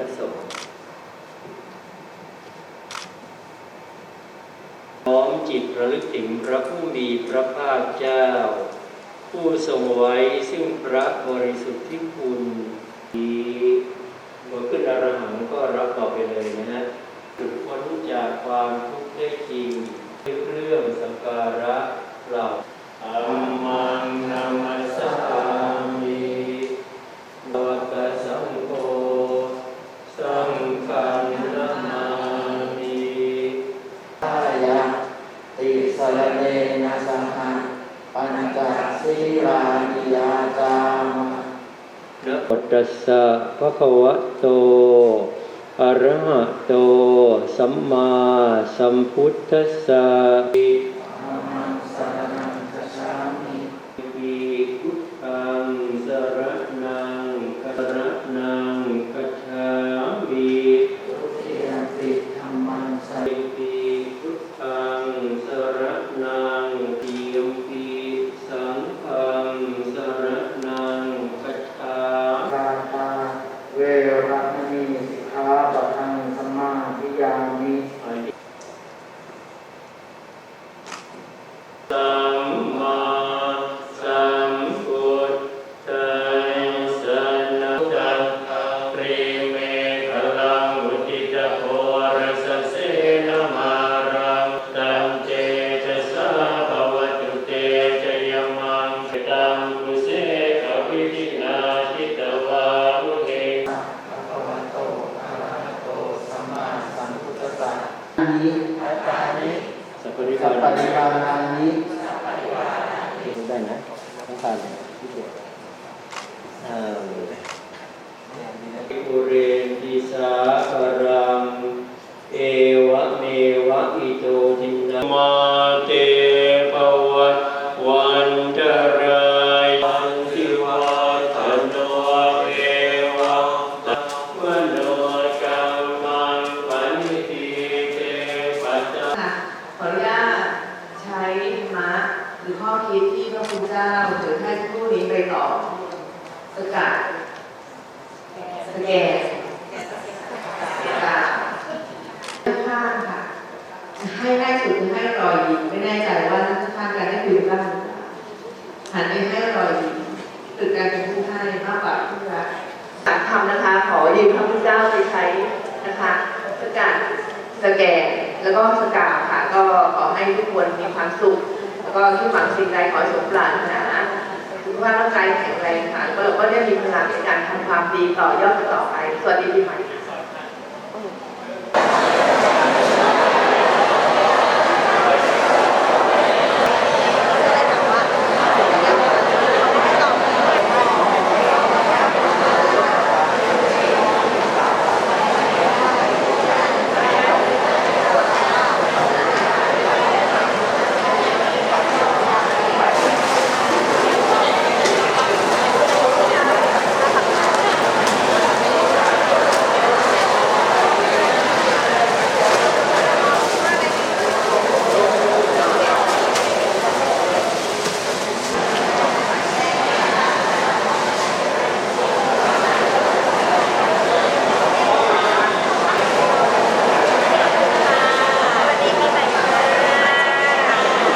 พระสงฆ์น้อมจิตระลึกถึงพระผู้มีพระภาคเจ้า ผู้ทรงไว้ซึ่งพระบริสุทธิ์ที่คุณนี้เมื่อขึ้นอรหังก็รับต่อไปเลยนะฮะหลุดพ้นจากความทุกข์ สรณเนนะสังฆะปัญจศีลานิยาจามนะโมตัสสะภะคะวะโตอะระหะโต สัมมาสัมพุทธัสสะ ตสัมมาสัมพุทธัสสะอานิอัตตานิสัพพริสัวาพพะริวานานิได้นะต้องการที่เดียวอ่าปุเรนติสาคารังเอวะเมวะอิโตทินังมาเต มะ หรือข้อคิดที่พระคุณเจ้าเผยแพร่ผู้นี้ไปต่อสกัดสแกนสกัดข้างค่ะ ให้แรกสุดคือให้รอยยิ้มไม่แน่ใจว่าท่านจะได้คุยบ้างหรือเปล่าหันไปให้รอยยิ้มคือการเป็นผู้ให้มากกว่าผู้รับจากทำนะคะ ขอยืมพระพุทธเจ้าไปใช้นะคะสกัดสแกนแล้วก็สกาวค่ะ ก็ขอให้ทุกคนมีความสุข ก็ที่หวังสิ่งใดขอสมปรารถนาคือว่าร่างกายแข็งแรงค่ะก็เราก็ได้มีพลังในการทำความดีต่อยอดต่อไป สวัสดีปีใหม่